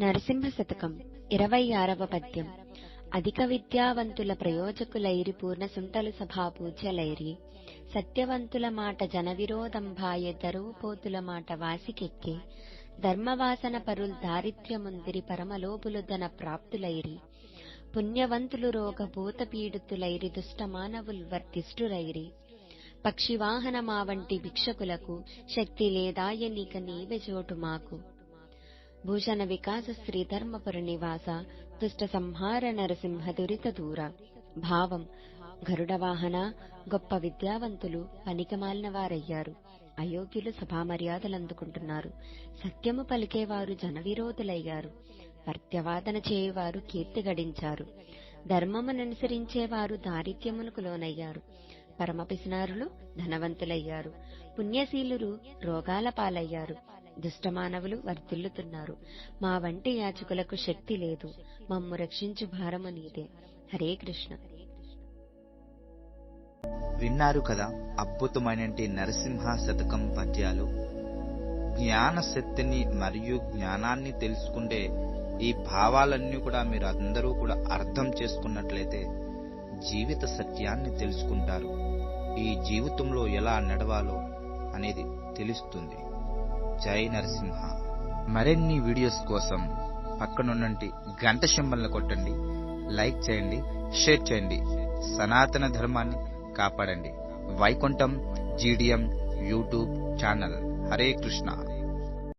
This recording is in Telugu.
నరసింహ శతకం ఇరవై ఆరవ పద్యం. అధిక విద్యావంతుల ప్రయోజకులైరి పూర్ణ సుంటలు సభా పూజలైరి సత్యవంతుల మాట జన విరోధంభాయ దరువుపోతుల మాట వాసికెక్కి. ధర్మవాసన పరుల్ దారిద్ర్యముందిరి పరమలోపులు ధన ప్రాప్తులైరి. పుణ్యవంతులు రోగ భూత పీడితులైరి దుష్ట మానవుల్ వర్తిష్ఠురైరి పక్షివాహన మా వంటి భిక్షకులకు శక్తి లేదాయనిక నీవె చోటు మాకు. భూషణ వికాస శ్రీ ధర్మపుర నివాస దుష్ట సంహార నరసింహ దురిత దూర. భావం గరుడవాహన గొప్ప విద్యావంతులు పనికిమాలిన వారయ్యారు. అయోగ్యులు సభా మర్యాదలు అందుకుంటున్నారు. సత్యము పలికేవారు జనవిరోధులయ్యారు. పర్త్యవాదన చేయువారు కీర్తి గడించారు. ధర్మముననుసరించేవారు దారిద్ర్యమునకు లోనయ్యారు. పరమపిసినారులు ధనవంతులయ్యారు. పుణ్యశీలురు రోగాల పాలయ్యారు. దుష్టమానవులు వర్ధిల్లుతున్నారు. మా వంటి యాచకులకు శక్తి లేదు. మమ్ము రక్షించు భారము నీదే. హరే కృష్ణ. విన్నారు కదా అద్భుతమైన నరసింహ శతకం పద్యాలు. జ్ఞాన శక్తిని మరియు జ్ఞానాన్ని తెలుసుకుంటే ఈ భావాలన్నీ కూడా మీరు అందరూ కూడా అర్థం చేసుకున్నట్లయితే జీవిత సత్యాన్ని తెలుసుకుంటారు. ఈ జీవితంలో ఎలా నడవాలో అనేది తెలుస్తుంది. జై నరసింహ. మరిన్ని వీడియోస్ కోసం పక్కనున్నంటి గంట సింబల్ని కొట్టండి. లైక్ చేయండి షేర్ చేయండి. సనాతన ధర్మాన్ని కాపాడండి. Vaikuntham GDM YouTube channel. Hare Krishna.